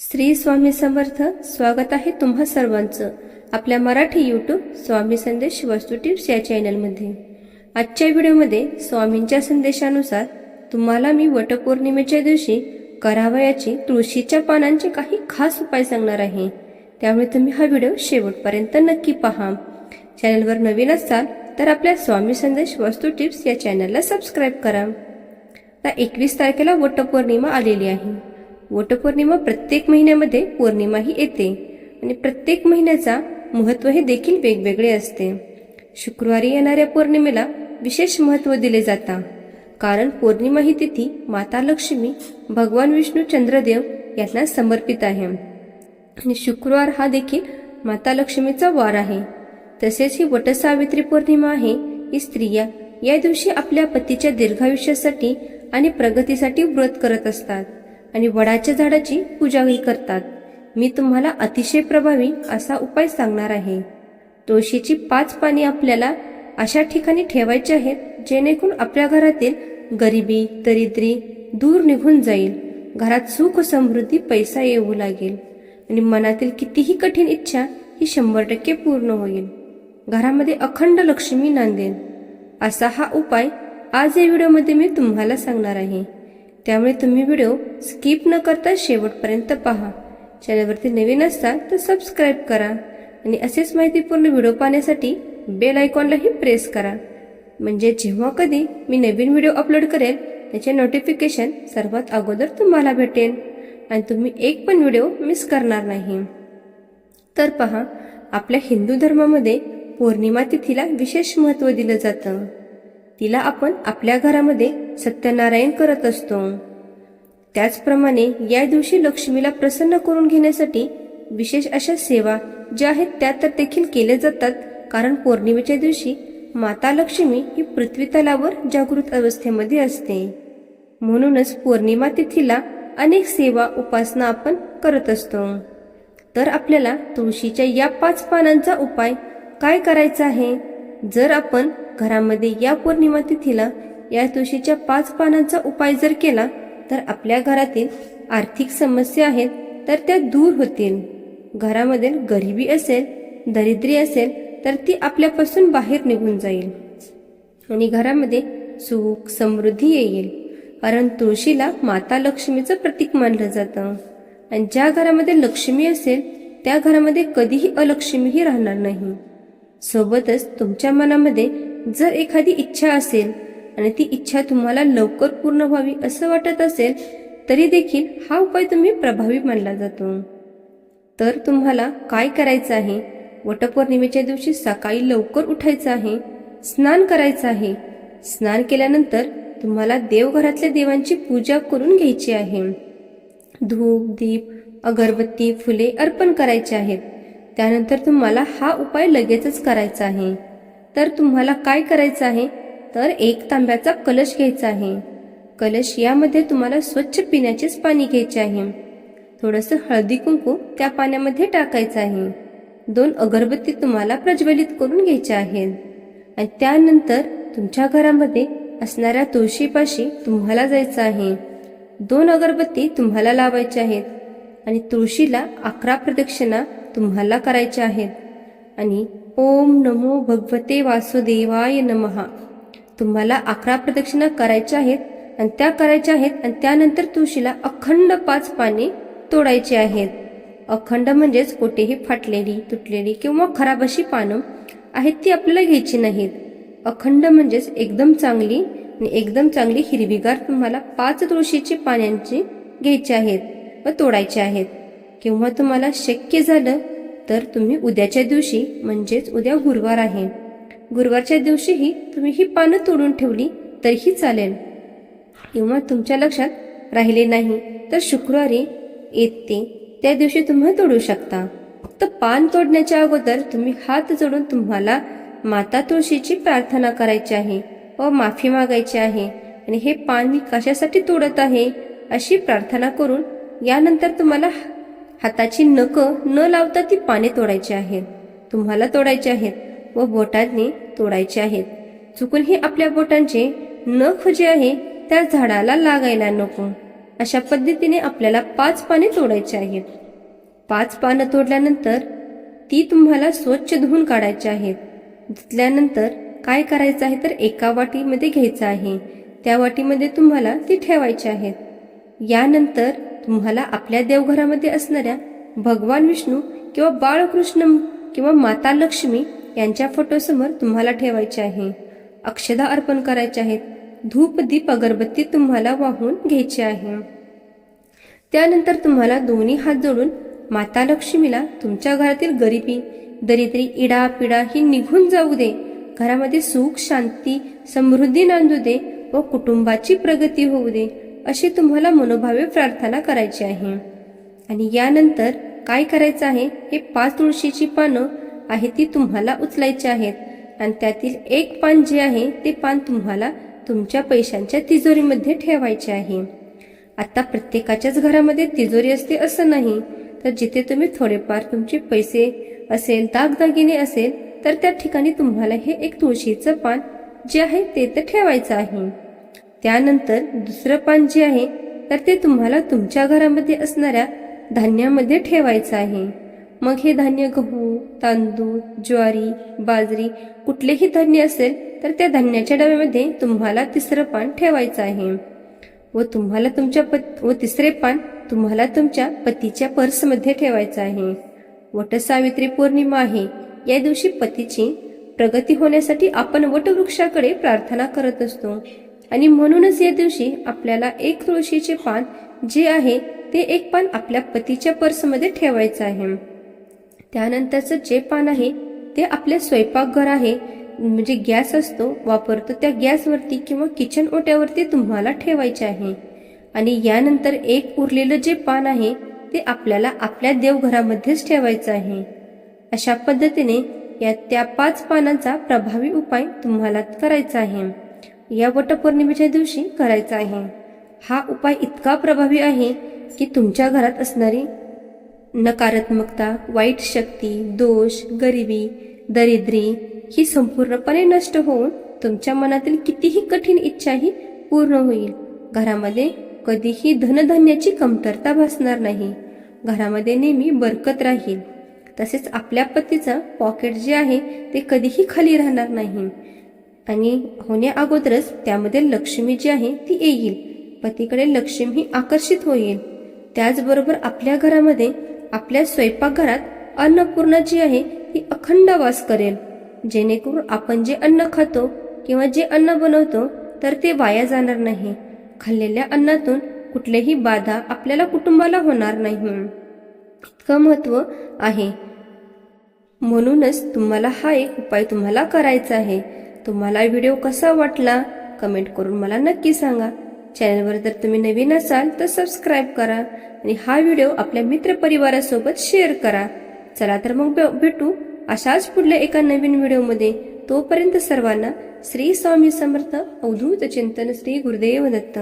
श्री स्वामी समर्थ स्वागत आहे तुम्हा सर्वांचं. आपल्या मराठी यूट्यूब स्वामी संदेश वस्तू टिप्स या चॅनलमध्ये. आजच्या व्हिडिओमध्ये स्वामींच्या संदेशानुसार तुम्हाला मी वटपौर्णिमेच्या दिवशी करावयाची तुळशीच्या पानांचे काही खास उपाय सांगणार आहे. त्यामुळे तुम्ही हा व्हिडिओ शेवटपर्यंत नक्की पहा. चॅनलवर नवीन असाल तर आपल्या स्वामी संदेश वस्तू टिप्स या चॅनलला सबस्क्राईब करा. आता एकवीस तारखेला वटपौर्णिमा आलेली आहे. वटपौर्णिमा प्रत्येक महिन्यामध्ये पौर्णिमाही येते. आणि प्रत्येक महिन्याचा महत्त्व हे देखील वेगवेगळे असते. शुक्रवारी येणाऱ्या पौर्णिमेला विशेष महत्त्व दिले जाता. कारण पौर्णिमा ही तिथी माता लक्ष्मी भगवान विष्णू चंद्रदेव यांना समर्पित आहे. आणि शुक्रवार हा देखील माता लक्ष्मीचा वार आहे. तसेच ही वटसावित्री पौर्णिमा आहे. ही स्त्रिया या दिवशी आपल्या पतीच्या दीर्घायुष्यासाठी आणि प्रगतीसाठी व्रत करत असतात. आणि वडाच्या झाडाची पूजाही करतात. मी तुम्हाला अतिशय प्रभावी असा उपाय सांगणार आहे. तुळशीची पाच पाने आपल्याला अशा ठिकाणी ठेवायची आहेत जेणेकरून आपल्या घरातील गरिबी दरिद्री दूर निघून जाईल. घरात सुख समृद्धी पैसा येऊ लागेल. आणि मनातील कितीही कठीण इच्छा ही शंभर टक्के पूर्ण होईल. घरामध्ये अखंड लक्ष्मी नांदेल असा हा उपाय आज या व्हिडिओमध्ये मी तुम्हाला सांगणार आहे. त्यामुळे तुम्ही व्हिडिओ स्किप न करता शेवटपर्यंत पहा. चॅनलवरती नवीन असता तर सबस्क्राईब करा आणि असेच माहितीपूर्ण व्हिडिओ पाहण्यासाठी बेल आयकॉनलाही प्रेस करा. म्हणजे जेव्हा कधी मी नवीन व्हिडिओ अपलोड करेल त्याचे नोटिफिकेशन सर्वात अगोदर तुम्हाला भेटेल आणि तुम्ही एक पण व्हिडिओ मिस करणार नाही. तर पहा आपल्या हिंदू धर्मामध्ये पौर्णिमा तिथीला विशेष महत्त्व दिलं जातं. तिला आपण आपल्या घरामध्ये सत्यनारायण करत असतो. त्याचप्रमाणे या दिवशी लक्ष्मीला प्रसन्न करून घेण्यासाठी विशेष अशा सेवा ज्या आहेत त्या तर देखील केल्या जातात कारण पौर्णिमेच्या दिवशी माता लक्ष्मी ही पृथ्वी तलावर जागृत अवस्थेमध्ये असते. म्हणूनच पौर्णिमा तिथीला अनेक सेवा उपासना आपण करत असतो. तर आपल्याला तुळशीच्या या पाच पानांचा उपाय काय करायचा आहे? जर आपण घरामध्ये या पौर्णिमा तिथीला या तुळशीच्या पाच पानांचा उपाय जर केला तर आपल्या घरातील आर्थिक समस्या आहेत तर त्या दूर होतील. घरामध्ये गरिबी असेल दरिद्री असेल तर ती आपल्यापासून बाहेर निघून जाईल. आणि घरामध्ये सुख समृद्धी येईल. कारण तुळशीला माता लक्ष्मीचं प्रतीक मानलं जातं. आणि ज्या घरामध्ये लक्ष्मी असेल त्या घरामध्ये कधीही अलक्ष्मीही राहणार नाही. सोबतच तुमच्या मनामध्ये जर एखादी इच्छा असेल आणि ती इच्छा तुम्हाला लवकर पूर्ण व्हावी असं वाटत असेल तरी देखील हा उपाय तुम्ही प्रभावी मानला जातो. तर तुम्हाला काय करायचं आहे? वटपौर्णिमेच्या दिवशी सकाळी लवकर उठायचं आहे स्नान करायचं आहे. स्नान केल्यानंतर तुम्हाला देवघरातल्या देवांची पूजा करून घ्यायची आहे. धूप दीप अगरबत्ती फुले अर्पण करायचे आहेत. त्यानंतर तुम्हाला हा उपाय लगेचच करायचा आहे. तर तुम्हाला काय करायचं आहे? तर एक तांब्याचा कलश घ्यायचा आहे. कलश यामध्ये तुम्हाला स्वच्छ पिण्याचेच पाणी घ्यायचे आहे. थोडंसं हळदी कुंकू त्या पाण्यामध्ये टाकायचं आहे. दोन अगरबत्ती तुम्हाला प्रज्वलित करून घ्यायच्या आहेत. आणि त्यानंतर तुमच्या घरामध्ये असणाऱ्या तुळशीपाशी तुम्हाला जायचं आहे. दोन अगरबत्ती तुम्हाला लावायच्या आहेत. आणि तुळशीला अकरा प्रदक्षिणा तुम्हाला करायच्या आहेत. आणि ओम नमो भगवते वासुदेवाय नमहा. तुम्हाला अकरा प्रदक्षिणा करायच्या आहेत आणि त्या करायच्या आहेत आणि त्यानंतर तुळशीला अखंड पाच पाने तोडायची आहेत. अखंड म्हणजेच कोठेही फाटलेली तुटलेली किंवा खराब अशी पानं आहेत ती आपल्याला घ्यायची नाहीत. अखंड म्हणजेच एकदम चांगली आणि एकदम चांगली हिरवीगार तुम्हाला पाच तुळशीची पाण्यांची घ्यायची आहेत व तोडायचे आहेत. किंवा तुम्हाला शक्य झालं तर तुम्ही उद्याच्या दिवशी म्हणजेच उद्या गुरुवार आहे. गुरुवारच्या दिवशीही तुम्ही ही पानं तोडून ठेवली तरीही चालेल. किंवा तुमच्या लक्षात राहिले नाही तर शुक्रवारी येते. त्या दिवशी तुम्ही तोडू शकता. फक्त पान तोडण्याच्या अगोदर तुम्ही हात जोडून तुम्हाला माता तुळशीची प्रार्थना करायची आहे व माफी मागायची आहे. आणि हे पान मी कशासाठी तोडत आहे? अशी प्रार्थना करून यानंतर तुम्हाला हाताची नकं न लावता ती पाने तोडायची आहेत. तुम्हाला तोडायची आहेत. व बोटांनी तोडायचे आहेत. चुकूनही आपल्या बोटांचे नख जे आहे त्या झाडाला लागायला नको. अशा पद्धतीने आपल्याला पाच पाने तोडायची आहेत. पाच पानं तोडल्यानंतर ती तुम्हाला स्वच्छ धुवून काढायची आहेत. धुतल्यानंतर काय करायचं आहे तर एका वाटीमध्ये घ्यायचं आहे. त्या वाटीमध्ये तुम्हाला ती ठेवायची आहेत. यानंतर तुम्हाला आपल्या देवघरामध्ये असणाऱ्या भगवान विष्णू किंवा बाळकृष्ण किंवा माता लक्ष्मी यांच्या फोटोसमोर तुम्हाला ठेवायचे आहे. अक्षदा अर्पण करायचे आहेत. धूप दीप अगरबत्ती तुम्हाला वाहून घ्यायची आहे. त्यानंतर तुम्हाला दोन्ही हात जोडून माता लक्ष्मीला तुमच्या घरातील गरिबी दरिद्री इडा पिडा ही निघून जाऊ दे. घरामध्ये सुख शांती समृद्धी नांदू दे व कुटुंबाची प्रगती होऊ दे अशी तुम्हाला मनोभावे प्रार्थना करायची आहे. आणि यानंतर काय करायचं आहे? हे पाच तुळशीची पानं आहे ती तुम्हाला उचलायची आहेत आणि त्यातील एक पान जे आहे ते पान तुम्हाला तुमच्या पैशांच्या तिजोरीमध्ये ठेवायचे आहे. आता प्रत्येकाच्याच घरामध्ये तिजोरी असते असं नाही. तर जिथे तुम्ही थोडेफार तुमचे पैसे असेल दागदागिने असेल तर त्या ठिकाणी तुम्हाला हे एक तुळशीचं पान जे आहे ते तर ठेवायचं आहे. त्यानंतर दुसरं पान जे आहे तर ते तुम्हाला तुमच्या घरामध्ये असणाऱ्या धान्यामध्ये ठेवायचं आहे. मग हे धान्य गहू तांदूळ ज्वारी बाजरी कुठलेही धान्य असेल तर त्या धान्याच्या डब्यामध्ये तुम्हाला तिसरं पान ठेवायचं आहे. व तुम्हाला तुमच्या पत व तिसरे पान तुम्हाला तुमच्या पतीच्या पर्समध्ये ठेवायचं आहे. वटसावित्री पौर्णिमा आहे. या दिवशी पतीची प्रगती होण्यासाठी आपण वटवृक्षाकडे प्रार्थना करत असतो. आणि म्हणूनच या दिवशी आपल्याला एक तुळशीचे पान जे आहे ते एक पान आपल्या पतीच्या पर्समध्ये ठेवायचं आहे. त्यानंतरचं जे पान आहे ते आपले स्वयंपाकघर आहे. म्हणजे गॅस असतो वापरतो. त्या गॅसवरती किंवा किचन ओट्यावरती तुम्हाला ठेवायचे आहे. आणि यानंतर एक उरलेलं जे पान आहे ते आपल्याला आपल्या देवघरामध्येच ठेवायचं आहे. अशा पद्धतीने या त्या पाच पानांचा प्रभावी उपाय तुम्हाला करायचा आहे. या वटपौर्णिमेच्या दिवशी करायचा आहे. हा उपाय इतका प्रभावी आहे की तुमच्या घरात असणारी नकारात्मकता वाईट शक्ती दोष गरिबी दरिद्री ही संपूर्णपणे नष्ट होऊन तुमच्या मनातील कितीही कठीण इच्छाही पूर्ण होईल. घरामध्ये कधीही धनधान्याची कमतरता भासणार नाही. घरामध्ये नेहमी बरकत राहील. तसेच आपल्या पतीचं पॉकेट जे आहे ते कधीही खाली राहणार नाही. आणि होण्या अगोदरच त्यामध्ये लक्ष्मी जी आहे ती येईल. पतीकडे लक्ष्मी ही आकर्षित होईल. त्याचबरोबर आपल्या घरामध्ये आपल्या स्वयंपाकघरात अन्नपूर्णा जी आहे ती अखंड वास करेल. जेणेकरून आपण जे अन्न खातो किंवा जे अन्न बनवतो तर ते वाया जाणार नाही. खाल्लेल्या अन्नातून कुठलीही बाधा आपल्याला कुटुंबाला होणार नाही. इतकं महत्त्व आहे. म्हणूनच तुम्हाला हा एक उपाय तुम्हाला करायचा आहे. तुम्हाला व्हिडिओ कसा वाटला कमेंट करून मला नक्की सांगा. चॅनलवर जर तुम्ही नवीन असाल तर सबस्क्राईब करा आणि हा व्हिडिओ आपल्या मित्रपरिवारासोबत शेअर करा. चला तर मग भेटू अशाच पुढल्या एका नवीन व्हिडिओमध्ये तोपर्यंत सर्वांना श्री स्वामी समर्थ अवधूत चिंतन श्री गुरुदेव दत्त